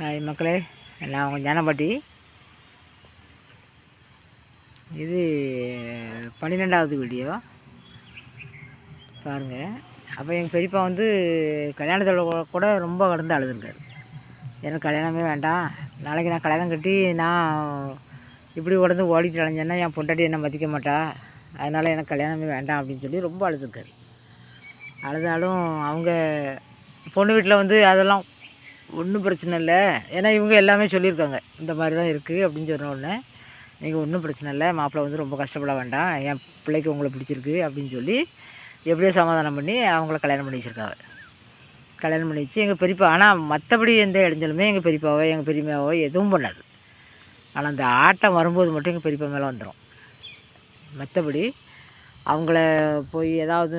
Hi மக்களே நான் உங்கள் ஞானபாட்டி இது பன்னிரெண்டாவது வீடியோ. பாருங்கள் அப்போ எங்கள் பெரியப்பா வந்து கல்யாணத்தில் கூட- கூட ரொம்ப கடந்து அழுதுருக்காரு. எனக்கு கல்யாணமே வேண்டாம். நாளைக்கு நான் கல்யாணம் கட்டி நான் இப்படி உடந்து ஓடிட்டு அலைஞ்சேன்னா என் பொண்டாட்டி என்ன மதிக்க மாட்டா. அதனால் எனக்கு கல்யாணமே வேண்டாம் அப்படின்னு சொல்லி ரொம்ப அழுதுருக்காரு. அழுதாலும் அவங்க பொண்ணு வீட்டில் வந்து அதெல்லாம் ஒன்றும் பிரச்சனை இல்லை. ஏன்னா இவங்க எல்லாமே சொல்லியிருக்காங்க. இந்த மாதிரி தான் இருக்குது அப்படின்னு சொன்ன உடனே நீங்கள் ஒன்றும் பிரச்சனை இல்லை. மாப்பிள்ளை வந்து ரொம்ப கஷ்டப்பட வேண்டாம். என் பிள்ளைக்கு உங்களை பிடிச்சிருக்கு அப்படின்னு சொல்லி எப்படியோ சமாதானம் பண்ணி அவங்கள கல்யாணம் பண்ணி வச்சுருக்காங்க. கல்யாணம் பண்ணி வச்சு எங்கள் பெரியப்பா ஆனால் மற்றபடி எந்த இடைஞ்சலுமே எங்கள் பெரியப்பாவோ எங்கள் பெரியமையாவோ எதுவும் பண்ணாது. ஆனால் அந்த ஆட்டம் வரும்போது மட்டும் எங்கள் பெரியப்பா மேலே வந்துடும் மற்றபடி அவங்கள போய் ஏதாவது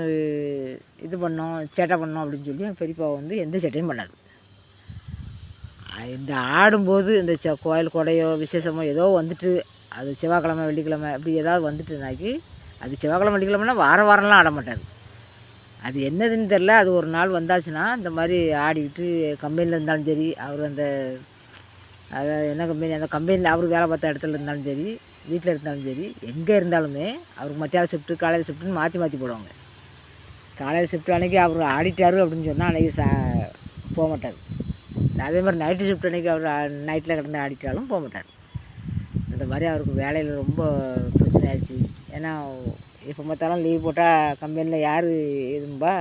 இது பண்ணோம் சேட்டை பண்ணோம் அப்படின்னு சொல்லி எங்கள் பெரியப்பா வந்து எந்த சேட்டையும் பண்ணாது. இந்த ஆடும்போது இந்த செ கோயில் கொடையோ விசேஷமோ ஏதோ வந்துட்டு அது செவ்வாய்க்கிழமை வெள்ளிக்கிழமை அப்படி ஏதாவது வந்துட்டுனாக்கி அது செவ்வாய்க்கிழமை வெள்ளிக்கிழமைனா வாரம் வாரம்லாம் ஆட மாட்டாது அது என்னதுன்னு தெரில அது ஒரு நாள் வந்தாச்சுன்னா இந்த மாதிரி ஆடிக்கிட்டு கம்பெனியில் இருந்தாலும் சரி அவர் அந்த அதாவது என்ன கம்பெனி அந்த கம்பெனியில் அவர் வேலை பார்த்த இடத்துல இருந்தாலும் சரி வீட்டில் இருந்தாலும் சரி எங்கே இருந்தாலுமே அவருக்கு மத்தியானம் ஷிஃப்ட்டு காலையில் ஷிஃப்ட்டுன்னு மாற்றி மாற்றி போடுவாங்க. காலையில் ஷிஃப்ட் அன்றைக்கி அவர் ஆடிட்டார் அப்படின்னு சொன்னால் அன்றைக்கி சா போக மாட்டார். அதே மாதிரி நைட்டு ஷிஃப்ட் அன்றைக்கி அவர் நைட்டில் கிடந்து ஆடிட்டாலும் போக மாட்டார். இந்த மாதிரி அவருக்கு வேலையில் ரொம்ப பிரச்சனை ஆயிடுச்சு. ஏன்னா எப்போ பார்த்தாலும் லீவ் போட்டால் கம்பெனியில் யார் இதும்பா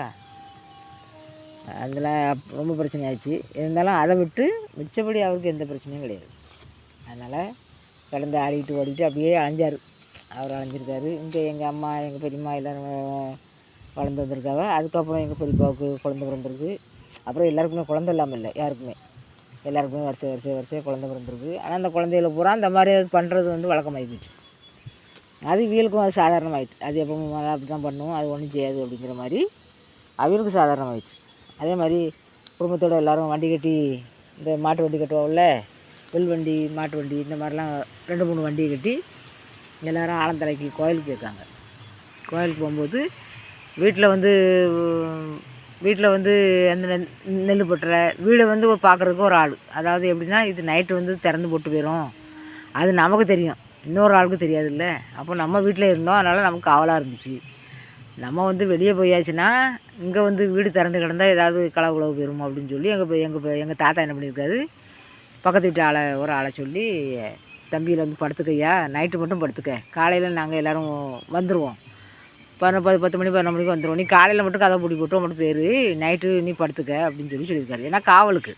அதில் ரொம்ப பிரச்சனை ஆயிடுச்சு. இருந்தாலும் அதை விட்டு மிச்சப்படி அவருக்கு எந்த பிரச்சனையும் கிடையாது. அதனால் கிடந்து ஆடிட்டு ஓடிட்டு அப்படியே அலைஞ்சார். அவர் அலைஞ்சிருக்காரு. இங்கே எங்கள் அம்மா எங்கள் பெரியம்மா எல்லோரும் வளர்ந்து வந்திருக்காங்க. அதுக்கப்புறம் எங்கள் பெரியப்பாவுக்கு குழந்த பிறந்திருக்கு. அப்புறம் எல்லாருக்குமே குழந்த இல்லாமல் இல்லை யாருக்குமே. எல்லாருக்குமே வரிசை வரிசை வரிசையாக குழந்த பிறந்திருக்கு. ஆனால் அந்த குழந்தையில பூரா அந்த மாதிரி பண்ணுறது வந்து வழக்கமாகி போச்சு அது வீலுக்கும் அது சாதாரணமாகிடுச்சு அது எப்பவும் அப்படி தான் பண்ணுவோம் அது ஒன்றும் செய்யாது அப்படிங்கிற மாதிரி அவங்களுக்கு சாதாரணமாகிடுச்சு அதே மாதிரி குடும்பத்தோடு எல்லோரும் வண்டி கட்டி இந்த மாட்டு வண்டி கட்டுவோம்ல புல் வண்டி மாட்டு வண்டி இந்த மாதிரிலாம் ரெண்டு மூணு வண்டியை கட்டி எல்லோரும் ஆலந்தலைக்கு கோயிலுக்கு இருக்காங்க கோயிலுக்கு போகும்போது வீட்டில் வந்து வீட்டில் வந்து அந்த நெல் நெல் பட்டுற வீடை வந்து பார்க்குறதுக்கு ஒரு ஆள். அதாவது எப்படின்னா இது நைட்டு வந்து திறந்து போட்டு போயிடும் அது நமக்கு தெரியும். இன்னொரு ஆளுக்கு தெரியாதுல்ல. அப்போ நம்ம வீட்டில் இருந்தோம். அதனால் நமக்கு ஆவலாக இருந்துச்சு. நம்ம வந்து வெளியே போயாச்சுன்னா இங்கே வந்து வீடு திறந்து கிடந்தால் ஏதாவது களவு உழவு போயிடும் அப்படின்னு சொல்லி எங்கள் எங்கள் எங்கள் தாத்தா என்ன பண்ணியிருக்காரு? பக்கத்து வீட்டு ஆளை ஒரு ஆளை சொல்லி தம்பியில் வந்து படுத்துக்கையா? நைட்டு மட்டும் படுத்துக்க. காலையில் நாங்கள் எல்லோரும் வந்துடுவோம் பதினொரு பத்து பத்து மணி பதினொரு மணிக்கு வந்துடும் நீ காலையில் மட்டும் கதை பிடி போட்டு மட்டும் பேர் நைட்டு நீ படுத்துக்க அப்படின்னு சொல்லி சொல்லியிருக்காரு. ஏன்னா காவலுக்கு.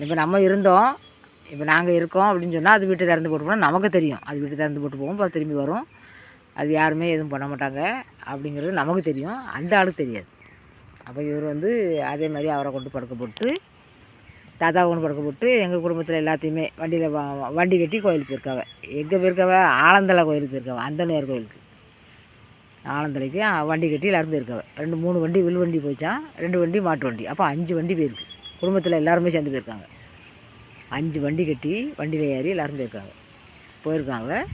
இப்போ நம்ம இருந்தோம். இப்போ நாங்கள் இருக்கோம் அப்படின்னு சொன்னால் அது வீட்டை திறந்து போட்டு போனால் நமக்கு தெரியும். அது வீட்டை திறந்து போட்டு போகும் இப்போ திரும்பி வரும். அது யாருமே எதுவும் பண்ண மாட்டாங்க அப்படிங்கிறது நமக்கு தெரியும். அந்த ஆளுக்கு தெரியாது. அப்போ இவர் வந்து அதே மாதிரி அவரை கொண்டு படுக்க போட்டு தாத்தா கொண்டு படுக்க போட்டு எங்கள் குடும்பத்தில் எல்லாத்தையுமே வண்டியில் வ- வண்டி கட்டி கோயிலுக்கு போயிருக்காவ. எங்கே போயிருக்காவ? ஆலந்தலை கோயிலுக்கு போயிருக்காவ. அந்தனையார் கோயிலுக்கு. ஆலந்தலைக்கு வண்டி கட்டி எல்லோரும் போயிருக்காவ ரெண்டு மூணு வண்டி வில் வண்டி போயிச்சான் ரெண்டு வண்டி மாட்டு வண்டி. அப்போ அஞ்சு வண்டி போயிருக்கு. குடும்பத்தில் எல்லாருமே சேர்ந்து போயிருக்காங்க. அஞ்சு வண்டி கட்டி வண்டியில் ஏறி எல்லோரும் போயிருக்காங்க. போயிருக்காங்க.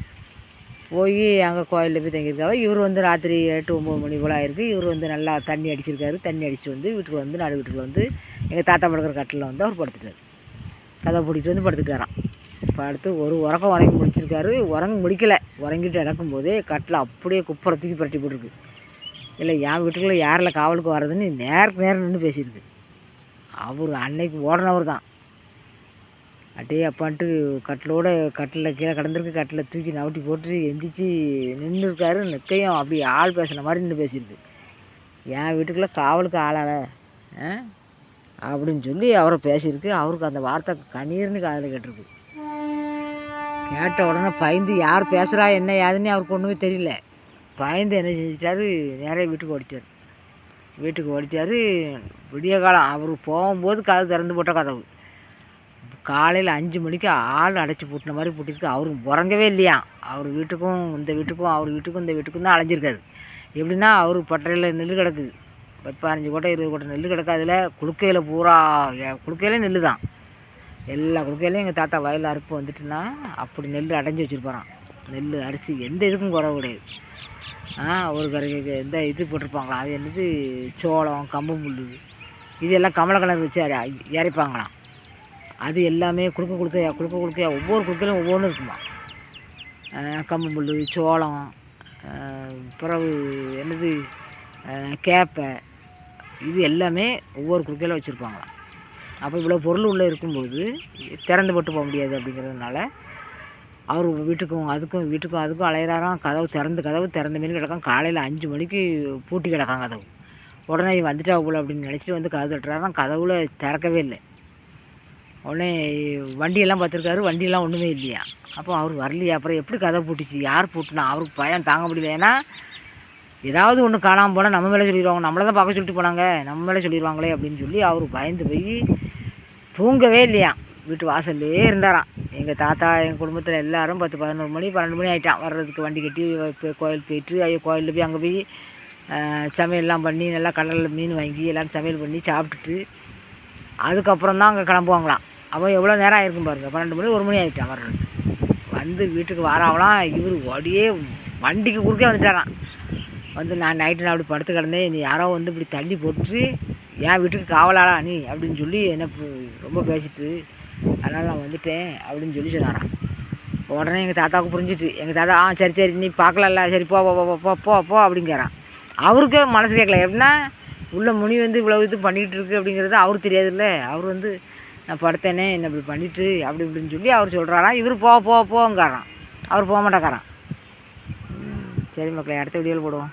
போய் அங்கே கோயிலில் போய் தங்கியிருக்காங்க. இவர் வந்து ராத்திரி எட்டு ஒம்பது மணி போல் ஆயிருக்கு. இவர் வந்து நல்லா தண்ணி அடிச்சிருக்காரு. தண்ணி அடிச்சுட்டு வந்து வீட்டுக்கு வந்து நாலு வீட்டுக்கு வந்து எங்கள் தாத்தா படுக்கிற கட்டில் வந்து அவர் படுத்துட்டார். கதை பிடிக்கிட்டு வந்து இப்போ அடுத்து ஒரு உறக்கம் உறங்கி முடிச்சிருக்காரு. உறங்க முடிக்கலை. உறங்கிட்டு நடக்கும்போதே கட்டில் அப்படியே குப்பரை தூக்கி புரட்டி போட்டிருக்கு. இல்லை என் வீட்டுக்குள்ளே யாரில் காவலுக்கு வர்றதுன்னு நேருக்கு நேரம் நின்று பேசியிருக்கு. அவர் அன்னைக்கு ஓடினவர் தான். அப்படியே அப்பான்ட்டு கட்டிலோட கட்டில் கீழே கிடந்திருக்கு. கட்டில் தூக்கி நவட்டி போட்டு எந்திரிச்சு நின்று இருக்காரு. நிற்கையும் அப்படி ஆள் பேசுன மாதிரி நின்று பேசியிருக்கு. என் வீட்டுக்குள்ளே காவலுக்கு ஆளால. அப்படின்னு சொல்லி அவரை பேசியிருக்கு. அவருக்கு அந்த வார்த்தை கண்ணீர்னு காதில் கேட்டிருக்கு. கேட்ட உடனே பயந்து யார் பேசுகிறா என்ன ஏதுன்னு அவருக்கு ஒன்றுமே தெரியல. பயந்து என்ன செஞ்சிட்டாரு நேராக வீட்டுக்கு ஓடிட்டார். வீட்டுக்கு ஓடிட்டாரு விடிய காலம் அவர் போகும்போது கதவு திறந்து போட்ட கதவு. காலையில் அஞ்சு மணிக்கு ஆள் அடைச்சி பூட்டின மாதிரி பூட்டிருக்கு அவருக்கு உறங்கவே இல்லையா? அவர் வீட்டுக்கும் இந்த வீட்டுக்கும் அவர் வீட்டுக்கும் இந்த வீட்டுக்கும் தான் அலைஞ்சிருக்காரு. எப்படின்னா அவர் பட்டறையில் நெல் கிடக்கு. பத்து பதினஞ்சு கோட்டை இருபது கோட்டை நெல் கிடக்கு. அதில் குளுக்கையில் பூரா குளுக்கையில் நெல் தான் எல்லா குளுக்கையிலையும் எங்கள் தாத்தா வயலில் அறுப்பு வந்துட்டுன்னா அப்படி நெல் அடைஞ்சி வச்சுருப்பாரான் நெல் அரிசி எந்த இதுக்கும் குறவு கிடையாது. ஆ ஒரு கரைக்கு எந்த இது போட்டிருப்பாங்களாம் அது என்னது? சோளம் கம்பு முள் இது எல்லாம் கமல கலர் வச்சு இறைப்பாங்களாம். அது எல்லாமே குறுக்க குறுக்கையா குறுக்க குறுக்கையா ஒவ்வொரு குறுக்கையிலும் ஒவ்வொன்றும் இருக்குமா? கம்பு முள் சோளம் பிறகு என்னது? கேப்பை. இது எல்லாமே ஒவ்வொரு குறுக்கையில் வச்சுருப்பாங்களாம். அப்போ இவ்வளோ பொருள் உள்ளே இருக்கும்போது திறந்து போட்டு போக முடியாது அப்படிங்கிறதுனால அவர் வீட்டுக்கும் அதுக்கும் வீட்டுக்கும் அதுக்கும் அலையிறாராம். கதவு திறந்து கதவு திறந்த மாரி கிடக்கும் காலையில் அஞ்சு மணிக்கு பூட்டி கிடக்காங்க கதவு. உடனே இவன் வந்துட்டா போல அப்படின்னு நினச்சிட்டு வந்து கதவு தட்டுறாராம் கதவுல திறக்கவே இல்லை. உடனே வண்டியெல்லாம் பார்த்துருக்காரு. வண்டியெல்லாம் ஒன்றுமே இல்லையா? அப்போ அவர் வரலையா. அப்புறம் எப்படி கதை பூட்டிச்சு? யார் பூட்டினா? அவருக்கு பயம் தாங்க முடியல. ஏன்னா ஏதாவது ஒன்று காணாமல் போனால் நம்ம மேலே சொல்லிடுவாங்க. நம்மளை தான் பார்க்க சொல்லிட்டு போனாங்க. நம்ம மேலே சொல்லிடுவாங்களே அப்படின்னு சொல்லி அவர் பயந்து போய் தூங்கவே இல்லையாம் வீட்டு வாசல்லே இருந்தாராம். எங்கள் தாத்தா எங்கள் குடும்பத்தில் எல்லாரும் பத்து பதினோரு மணி பன்னெண்டு மணி ஆகிட்டான் வர்றதுக்கு வண்டி கட்டி போய் கோயில் போயிட்டு ஐயோ கோயிலில் போய் அங்கே போய் சமையல்லாம் பண்ணி நல்லா கடலில் மீன் வாங்கி எல்லோரும் சமையல் பண்ணி சாப்பிட்டுட்டு அதுக்கப்புறம் தான் அங்கே கிளம்புவாங்களாம். அப்போ எவ்வளோ நேரம் ஆயிருக்கும் பாருங்க. பன்னெண்டு மணி ஒரு மணி ஆகிட்டான் வர்றதுக்கு. வந்து வீட்டுக்கு வாராவலாம் இவர் ஓடியே வண்டிக்கு குறுக்கே வந்துட்டாராம். வந்து நான் நைட்டு நான் அப்படி படுத்து கிடந்தேன். இனி யாரோ வந்து இப்படி தள்ளி போட்டு என் வீட்டுக்கு காவலாளா நீ? அப்படின்னு சொல்லி என்ன ரொம்ப பேசிட்டு அதனால் நான் வந்துட்டேன் அப்படின்னு சொல்லி சொன்னாரான் உடனே எங்கள் தாத்தாவுக்கு புரிஞ்சிட்டு எங்கள் தாத்தா ஆ சரி சரி நீ பார்க்கலாம்ல சரி போ போ போ, போ போ போ அப்படிங்கிறான் அவருக்கு மனசு கேட்கல எப்படின்னா உள்ள முனி வந்து இவ்வளோ இது பண்ணிகிட்டு இருக்கு அப்படிங்கிறது அவருக்கு தெரியாதுல்ல. அவர் வந்து நான் படுத்தேனே என்ன இப்படி பண்ணிட்டு அப்படி இப்படின்னு சொல்லி அவர் சொல்கிறாராம் இவர் போ போ போங்கிறான் அவர் போக மாட்டேக்காராம். சரி மக்களை அடுத்த வீடியோவில் போடுவோம்.